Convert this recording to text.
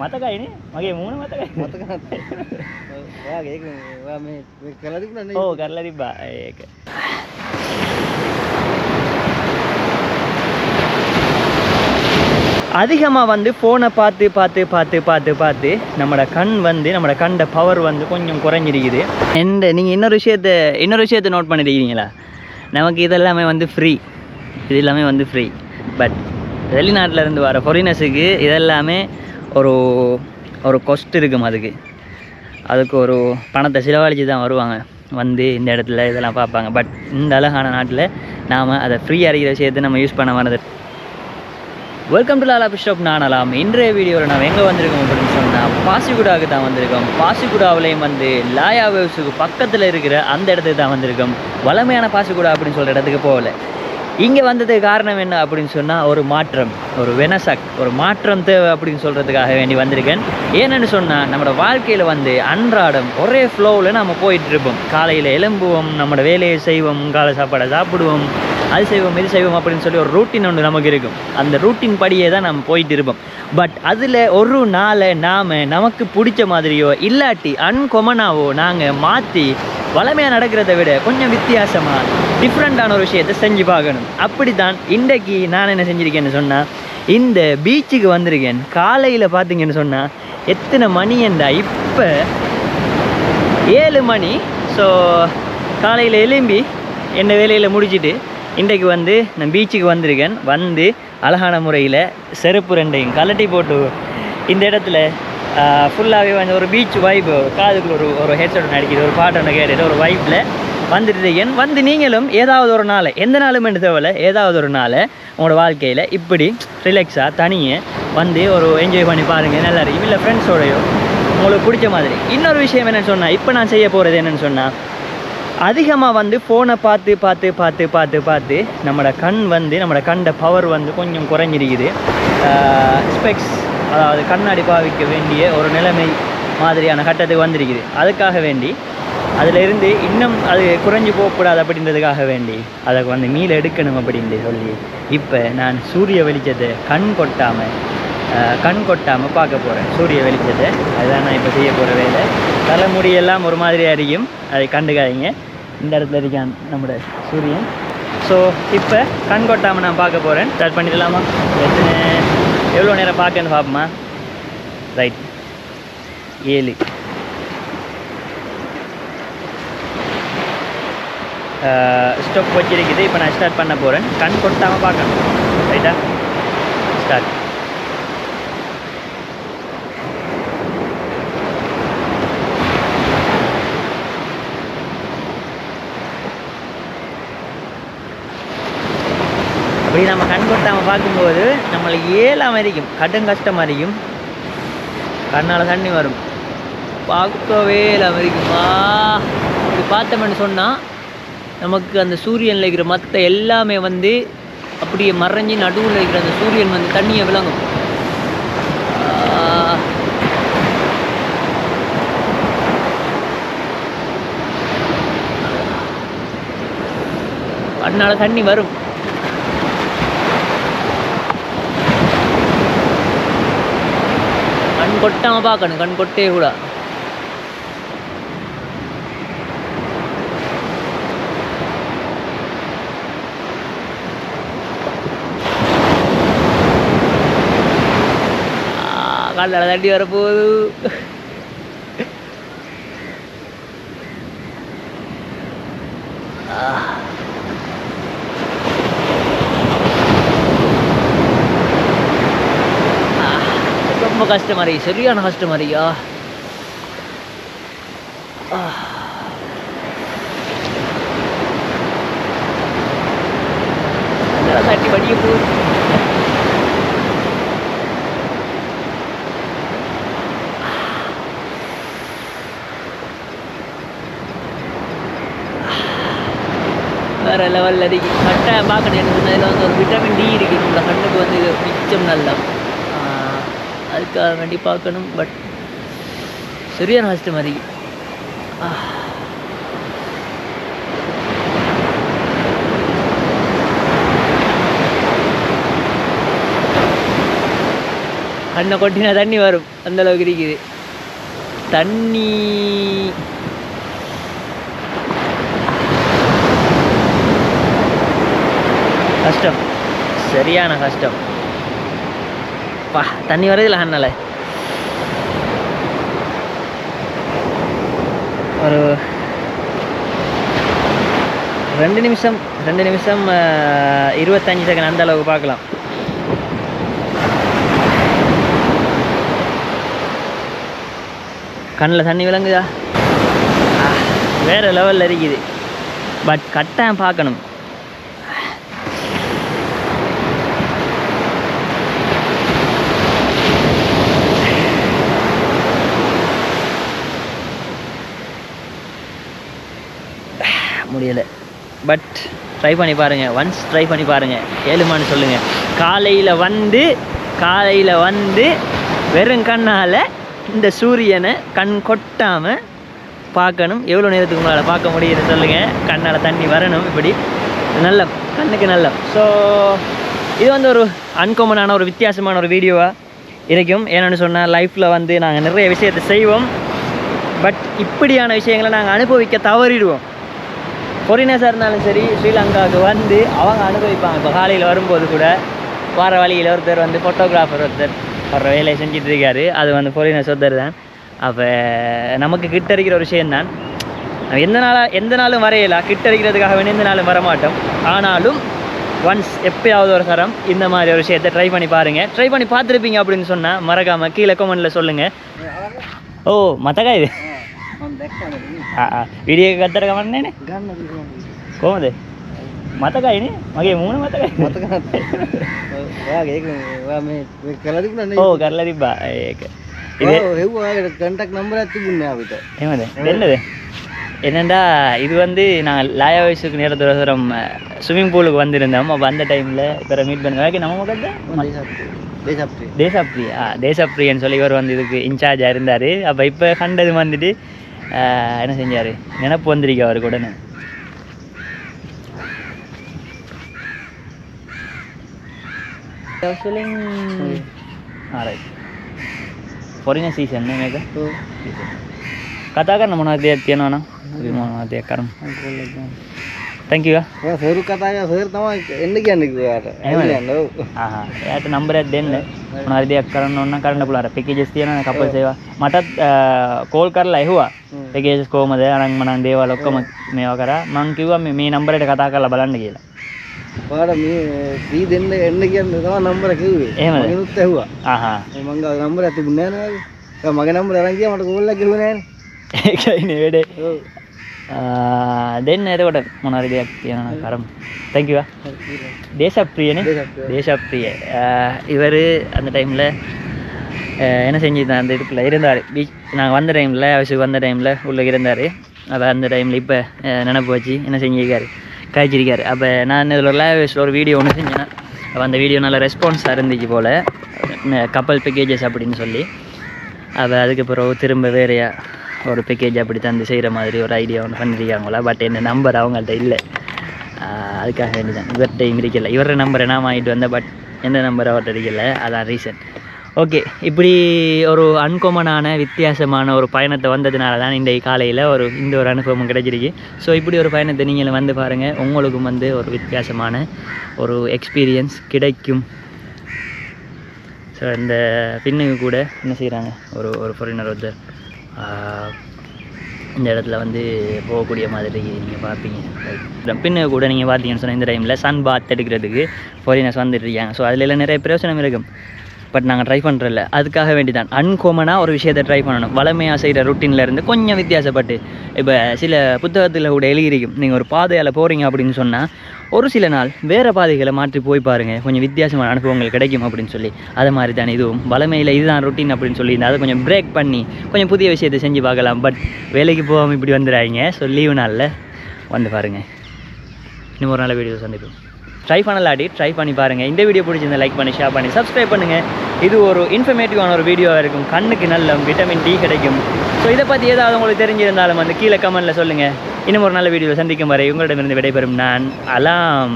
මතකයිනේ මගේ මූුණ මතකයි මතක නැත්තේ. ඔයාගේ ඒක ඔයා මේ මේ කරලා තිබුණා නේ? ඕ කරලා තිබ්බා ඒක அதிகமாக வந்து ஃபோனை பார்த்து பார்த்து பார்த்து பார்த்து பார்த்து நம்மளோட கண் வந்து நம்மளோட கண்ட பவர் வந்து கொஞ்சம் குறைஞ்சிருக்குது அண்ட் நீங்கள் இன்னொரு விஷயத்த இன்னொரு விஷயத்த நோட் பண்ணிருக்கீங்களா நமக்கு இதெல்லாமே வந்து ஃப்ரீ இது எல்லாமே வந்து ஃப்ரீ பட் வெளிநாட்டில் இருந்து வர ஃபாரினர்ஸுக்கு இதெல்லாமே ஒரு ஒரு கொஸ்ட் இருக்கும் அதுக்கு. அதுக்கு ஒரு பணத்தை செலவழித்து தான் வருவாங்க. வந்து இந்த இடத்துல இதெல்லாம் பார்ப்பாங்க. பட் இந்த அழகான நாட்டில் நாம் அதை ஃப்ரீயாக அறிகிற விஷயத்தை நம்ம யூஸ் பண்ண வரது வெல்கம் டு லாலா பிஷப் நானலாம் இன்றைய வீடியோவில் நாம் எங்கே வந்திருக்கோம் அப்படின்னு சொன்னால் பாசிகுடாவுக்கு தான் வந்திருக்கோம். பாசிகுடாவிலையும் வந்து லாயா வேவ்ஸுக்கு பக்கத்தில் இருக்கிற அந்த இடத்துக்கு தான் வந்திருக்கோம். வளமையான பாசிகுடா அப்படின்னு சொல்கிற இடத்துக்கு போகல. இங்கே வந்ததுக்கு காரணம் என்ன அப்படின்னு சொன்னால் ஒரு மாற்றம் ஒரு வெனசக் ஒரு மாற்றம் தேவை அப்படின்னு சொல்கிறதுக்காக வேண்டி வந்திருக்கேன். ஏன்னு சொன்னால் நம்மளோட வாழ்க்கையில் வந்து அன்றாடம் ஒரே ஃப்ளோவில் நம்ம போயிட்டுருப்போம். காலையில் எலும்புவோம் நம்மளோட வேலையை செய்வோம் காலை சாப்பாடை சாப்பிடுவோம் அது செய்வோம் இது செய்வோம் அப்படின்னு சொல்லி ஒரு ரூட்டின் ஒன்று நமக்கு இருக்கும். அந்த ரூட்டின் படியே தான் நம்ம போயிட்டு இருப்போம் பட் அதில் ஒரு நாளை நாம் நமக்கு பிடிச்ச மாதிரியோ இல்லாட்டி அன்கொமனாவோ நாங்கள் மாற்றி வளமையாக நடக்கிறத விட கொஞ்சம் வித்தியாசமாக டிஃப்ரெண்ட்டான ஒரு விஷயத்தை செஞ்சு பார்க்கணும். அப்படி தான் இன்றைக்கு நான் என்ன செஞ்சுருக்கேன்னு சொன்னால் இந்த பீச்சுக்கு வந்திருக்கேன். காலையில் பார்த்தீங்கன்னு சொன்னால் எத்தனை மணி என்றா? இப்போ ஏழு மணி. ஸோ காலையில் எலும்பி என்ன வேலையில் முடிச்சிட்டு இன்றைக்கு வந்து நான் பீச்சுக்கு வந்திருக்கேன். வந்து அழகான முறையில் செருப்பு ரெண்டையும் கலட்டி போட்டு இந்த இடத்துல ஃபுல்லாகவே வந்து ஒரு பீச் வைப் காதுக்குள்ள ஒரு ஒரு ஹெட்செட் அடிக்கிது ஒரு பாட்டு ஒன்று கேட்டுட்டு ஒரு வைப்பில் வந்துட்டு என் வந்து நீங்களும் ஏதாவது ஒரு நாள் எந்த நாளும் என்று தேவையில்ல ஏதாவது ஒரு நாள் உங்களோட வாழ்க்கையில் இப்படி ரிலாக்ஸாக தனியே வந்து ஒரு என்ஜாய் பண்ணி பாருங்கள் நல்லா இருக்கும். இல்லை ஃப்ரெண்ட்ஸோடையோ உங்களுக்கு பிடிச்ச மாதிரி. இன்னொரு விஷயம் என்னென்னு சொன்னால் இப்போ நான் செய்ய போகிறது என்னென்னு சொன்னால் அதிகமாக வந்து ஃபோனை பார்த்து பார்த்து பார்த்து பார்த்து பார்த்து நம்மளோட கண் வந்து நம்மளோட கண்ட பவர் வந்து கொஞ்சம் குறைஞ்சிருக்குது. ஸ்பெக்ஸ் அதாவது கண்ணாடி பாவிக்க வேண்டிய ஒரு நிலைமை மாதிரியான கட்டத்துக்கு வந்திருக்குது. அதுக்காக வேண்டி அதிலிருந்து இன்னும் அது குறைஞ்சு போகக்கூடாது அப்படின்றதுக்காக வேண்டி அதை வந்து மீள எடுக்கணும் அப்படின்னு சொல்லி இப்போ நான் சூரிய வெளிச்சத்தை கண் கொட்டாமல் கண் கொட்டாமல் பார்க்க போகிறேன் சூரிய வெளிச்சத்தை. அதுதான் நான் இப்போ செய்ய போகிற வேலை. தலைமுடியெல்லாம் ஒரு மாதிரி அறியும் அதை கண்டுக்காதீங்க. இந்த இடத்துல இருக்கான் நம்மளோட சூரியன். ஸோ இப்போ கண் கொட்டாமல் நான் பார்க்க போகிறேன் ஸ்டார்ட் பண்ணிடலாமா? எத்தனை? எவ்வளோ நேரம் பார்க்கணும் பார்ப்போமா ரைட் ஏழு. ஸ்டோப் வச்சிருக்குது. இப்போ நான் ஸ்டார்ட் பண்ண போகிறேன் கண் கொட்டாமல் பார்க்கணும். ரைட்டா ஸ்டார்ட் அப்படி நம்ம கண் கொட்டாமல் பார்க்கும்போது நம்மளை ஏழாம் இருக்கும் கடும் கஷ்டமாக இருக்கும் கண்ணால் தண்ணி வரும். பார்க்கவே இல்லாமல் இருக்குமா இப்படி பார்த்தோம்னு சொன்னால் நமக்கு அந்த சூரியனில் இருக்கிற மற்ற எல்லாமே வந்து அப்படியே மறைஞ்சி நடுவில் இருக்கிற அந்த சூரியன் வந்து தண்ணியை விளங்கும். கண்ணால் தண்ணி வரும். கண் கொட்டாமல் பார்க்கணும் கண் கொட்டே கூட காலில் தண்ணி வரப்போகுது ஆ ரொம்ப கஷ்டமா இருக்கு சரியான கஷ்டமா இருக்கியா தட்டி வடிய போகுது வேற லெவலில் இருக்கு. கட்டாயம் பார்க்கணும். எனக்கு இதில் வந்து ஒரு விட்டமின் டி இருக்கு. நம்ம கண்ணுக்கு வந்து மிச்சம் நல்லா. அதுக்காக வேண்டி பார்க்கணும் பட் சரியான கஷ்டம் மாதிரி. கண்ணை கொட்டினா தண்ணி வரும் அந்த அளவுக்கு இருக்குது. தண்ணி. கஷ்டம். சரியான கஷ்டம். அப்பா தண்ணி வருதுல அண்ணால. ஒரு ரெண்டு நிமிஷம் ரெண்டு நிமிஷம் இருபத்தஞ்சு செகண்ட் அந்த அளவுக்கு பார்க்கலாம். கண்ணில் தண்ணி விளங்குதா? வேறு வேற லெவலில் இருக்குது. பட் கட்டாயம் பார்க்கணும். முடியலை. பட் ட்ரை பண்ணி பாருங்கள் ஒன்ஸ் ட்ரை பண்ணி பாருங்கள் ஏழுமான்னு சொல்லுங்கள் காலையில் வந்து காலையில் வந்து வெறும் கண்ணால் இந்த சூரியனை கண் கொட்டாமல் பார்க்கணும். எவ்வளோ நேரத்துக்கு உங்களால் பார்க்க முடியுது சொல்லுங்கள் கண்ணால் தண்ணி வரணும் இப்படி. நல்ல கண்ணுக்கு நல்ல. ஸோ இது வந்து ஒரு அன்காமனான ஒரு வித்தியாசமான ஒரு வீடியோவாக இருக்கும். ஏன்னு சொன்னால் லைஃப்பில் வந்து நாங்கள் நிறைய விஷயத்தை செய்வோம். பட் இப்படியான விஷயங்களை நாங்கள் அனுபவிக்க தவறிடுவோம். ஃபாரினர்ஸாக இருந்தாலும் சரி ஸ்ரீலங்காவுக்கு வந்து அவங்க அனுபவிப்பாங்க. இப்போ காலையில் வரும்போது கூட வார வழியில் ஒருத்தர் வந்து ஃபோட்டோகிராஃபர் ஒருத்தர் வர்ற வேலையை செஞ்சுட்டு இருக்காரு. அது வந்து ஃபாரினர்ஸ் ஒருத்தர் தான். அப்போ நமக்கு கிட்ட இருக்கிற ஒரு விஷயம்தான். நம்ம எந்த நாளாக எந்த நாளும் வரையலாம் கிட்ட இருக்கிறதுக்காக வேண்டி எந்த நாளும் வரமாட்டோம். ஆனாலும் ஒன்ஸ் எப்பயாவது ஒரு தரம் இந்த மாதிரி ஒரு விஷயத்தை ட்ரை பண்ணி பாருங்கள் ட்ரை பண்ணி பார்த்துருப்பீங்க அப்படின்னு சொன்னால் மறக்காமல் கீழே கமெண்ட்டில் சொல்லுங்கள் ஓ மத்தக்கா இது? විඩිය ගත්තර ගමන්නේ නේ? ගන්න කොහොමද? මතකයිනේ මගේ මූුණ මතකයි. මතක ඕ කරලා තිබා ඒක. ஹெவ்வாக கண்டாக்ட் நம்பராக எடுத்துக்கணும் அவர்கிட்ட ஏமாது என்னது என்னண்டா இது வந்து நாங்கள் லாயா வயசுக்கு நேர தூரம் ஸ்விம்மிங் பூலுக்கு வந்திருந்தோம் அப்போ அந்த டைமில் இப்போ மீட் பண்ண வரைக்கும் நம்ம மக்கள் தான் தேசாப்ரி தேசாப்ரி ஆ சொல்லி இவர் வந்து இதுக்கு இன்சார்ஜாக இருந்தார் அப்போ இப்போ கண்டது வந்துட்டு என்ன செஞ்சார் நினப்பு வந்திருக்கு அவருக்கு உடனே counseling alright foreign season ne mega to katakan mana dia tiano na gimana dia karam තැංකිව සරු කතාය සර තමයි එන්න කියන්නකට එයට නම්බරයක් දෙන්න. නරිදයක් කරන්න ඔන්න කරන්න පුලාට පිකිජෙස් තියන කපල් සේවා. මටත් කෝල් කරලා එහවා එකේස් කෝමද අරන් මනන් දේවා ලොක්කම මේවා කර. මංකිව මේ නම්බරට කතා කරලා බලන්න කියලා. පාට මේ දී දෙන්න එන්න කියන්න තම නම්බර කිව්වේ. එහෙම නුත් ඇහවා. ආහා. මංග නම්බර ඇතිබුණ නෑ මගේ නම්බර අරන් කිය මට කෝල්ලා කිව්වේ නෑනේ ඒකයි නේ වැඩේ. දෙන්න එතකොට මොනවාරි දෙයක් තියෙනවා නම් කරමු thank you ah தேசப்பிரியனே தேசப்பிரிய இவர் அந்த டைமில் என்ன செஞ்சுருந்தார் அந்த இதுக்குள்ள இருந்தார் பீச் நாங்கள் வந்த டைமில் அவசுக்கு வந்த டைமில் உள்ளே இருந்தார் அப்போ அந்த டைமில் இப்போ நினப்பு வச்சு என்ன செஞ்சிருக்காரு காய்ச்சிருக்காரு அப்போ நான் இதில் லேவேஸில் ஒரு வீடியோ ஒன்று செஞ்சேன் அப்போ அந்த வீடியோ நல்ல ரெஸ்பான்ஸாக இருந்துச்சு போல் கப்பல் பேக்கேஜஸ் அப்படின்னு சொல்லி அப்போ அதுக்கு பிறகு திரும்ப வேறையா ஒரு பேக்கேஜ் அப்படி தந்து செய்கிற மாதிரி ஒரு ஐடியா ஒன்று பண்ணியிருக்காங்களா பட் என்ன நம்பர் அவங்கள்ட்ட இல்லை. அதுக்காக வேண்டி தான் இவர்கிட்டையும் இருக்கல. இவர நம்பரை நான் வாங்கிட்டு வந்தேன் பட் எந்த நம்பர் அவர்கிட்ட இருக்கல. அதான் ரீசன் ஓகே இப்படி ஒரு அன்காமனான வித்தியாசமான ஒரு பயணத்தை வந்ததுனால தான் இன்றைக்கு காலையில் ஒரு இந்த ஒரு அனுபவம் கிடைச்சிருக்கு. ஸோ இப்படி ஒரு பயணத்தை நீங்கள் வந்து பாருங்கள் உங்களுக்கும் வந்து ஒரு வித்தியாசமான ஒரு எக்ஸ்பீரியன்ஸ் கிடைக்கும். ஸோ இந்த பின்னுக்கு கூட என்ன செய்கிறாங்க ஒரு ஒரு ஃபாரினர் ஒருத்தர். இந்த இடத்துல வந்து போகக்கூடிய மாதிரி நீங்கள் பார்ப்பீங்க. பின்னு கூட நீங்கள் பார்த்தீங்கன்னு சொன்னால் இந்த டைமில் சன் பாத் எடுக்கிறதுக்கு ஃபாரினர்ஸ் வந்துட்டுருக்காங்க ஸோ அதில் எல்லாம் நிறைய பிரயோஜனம் இருக்கும். பட் நாங்கள் ட்ரை பண்ணுறதில்ல அதுக்காக வேண்டி தான் அன்காமனாக ஒரு விஷயத்தை ட்ரை பண்ணணும். வளமையாக செய்கிற ருட்டீனில் இருந்து கொஞ்சம் வித்தியாசப்பட்டு. இப்போ சில புத்தகத்தில் கூட எழுதியிருக்கும். நீங்கள் ஒரு பாதையால் போகிறீங்க அப்படின்னு சொன்னால் ஒரு சில நாள் வேறு பாதைகளை மாற்றி போய் பாருங்கள் கொஞ்சம் வித்தியாசமான அனுபவங்கள் கிடைக்கும் அப்படின்னு சொல்லி. அது மாதிரி தான் இதுவும். வளமையில் இதுதான் ருட்டீன் அப்படின்னு சொல்லி அதை கொஞ்சம் பிரேக் பண்ணி கொஞ்சம் புதிய விஷயத்தை செஞ்சு பார்க்கலாம். பட் வேலைக்கு போகாமல் இப்படி வந்துடுறாங்க ஸோ லீவு நாளில் வந்து பாருங்கள் இன்னும் ஒரு நல்ல வீடியோ சந்திப்போம். ட்ரை பண்ணலாடி. ட்ரை பண்ணி பாருங்கள் இந்த வீடியோ பிடிச்சிருந்தா லைக் பண்ணி ஷேர் பண்ணி சப்ஸ்கிரைப் பண்ணுங்கள் இது ஒரு இன்ஃபர்மேட்டிவான ஒரு வீடியோவாக இருக்கும். கண்ணுக்கு நல்ல விட்டமின் டி கிடைக்கும். ஸோ இதை பற்றி ஏதாவது உங்களுக்கு தெரிஞ்சிருந்தாலும் வந்து கீழே கமெண்ட்டில் சொல்லுங்கள் இன்னும் ஒரு நல்ல வீடியோவில் சந்திக்கும் வரை உங்களிடமிருந்து விடைபெறும் நான் அலாம்.